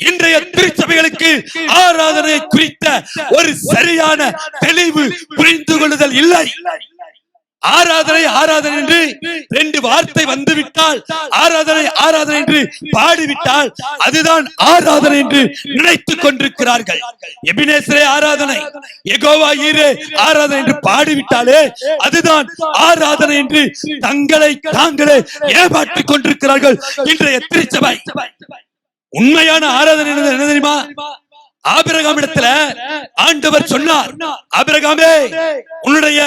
இன்றைய திருச்சபைகளுக்கு ஆராதனை குறித்த ஒரு சரியான தெளிவு புரிந்து கொள்ளுதல் இல்லை. ஆராதனை ஆராதனை என்று ரெண்டு வார்த்தை வந்துவிட்டால் ஆராதனை ஆராதனை என்று பாடிவிட்டால் அதுதான் ஆராதனை என்று நினைத்துக் கொண்டிருக்கிறார்கள். எபினேசரே ஆராதனை எகோவா ஈரே ஆராதனை என்று பாடிவிட்டாலே அதுதான் ஆராதனை என்று தங்களை தாங்களே ஏமாற்றிக் கொண்டிருக்கிறார்கள் இன்றைய திருச்சபை. உண்மையான ஆராதனை என்ன தெரியுமா? ஆபிரகாம் இடத்துல ஆண்டவர் சொன்னார். ஆபிரகாமே உன்னுடைய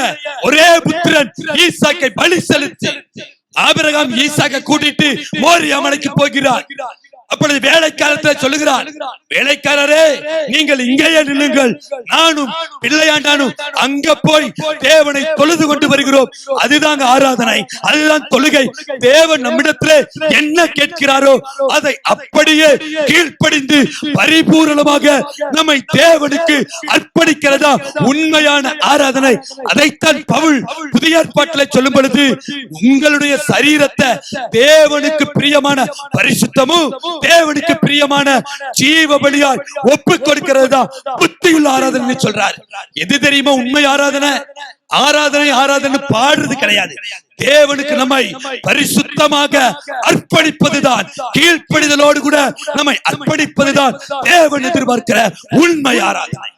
ஒரே புத்திரன் ஈசாக்கை பலி செலுத்தி ஆபிரகாம் ஈசாக்கை கூட்டிட்டு மோரியா மலைக்கு போகிறார். அப்பொழுது வேலைக்காரத்தை சொல்லுகிறார் வேலைக்காரரே நீங்கள் இங்கேயே நில்லுங்கள். நானும் பிள்ளையாண்டானும் அங்க போய் தேவனை தொழுது கொண்டு வருகிறோம். அதுதாங்க ஆராதனை. அதுதான் தொழுகை. தேவன் நம்மிடத்திலே என்ன கேட்கிறாரோ அதை அப்படியே கீழ்ப்படிந்து பரிபூரணமாக நம்மை தேவனுக்கு அர்ப்பணிக்கிறதா உண்மையான ஆராதனை. அதைத்தான் பவுல் புதிய ஏற்பாட்டில் சொல்லும் பொழுது உங்களுடைய சரீரத்தை தேவனுக்கு பிரியமான பரிசுத்தமும் தேவனுக்கு பிரியமான ஜீவ பலியாய் ஒப்பு கொடுக்கிறது தான் புத்தியுள்ள ஆராதனை சொல்றார். எது தெரியுமா? உண்மை ஆராதனை? ஆராதனை? ஆராதனை பாடுறது கிடையாது. தேவனுக்கு நம்மை பரிசுத்தமாக அர்ப்பணிப்பதுதான். கீழ்ப்படிதலோடு கூட நம்மை அர்ப்பணிப்பதுதான். தேவன் எதிர்பார்க்கிற உண்மை ஆராதனை.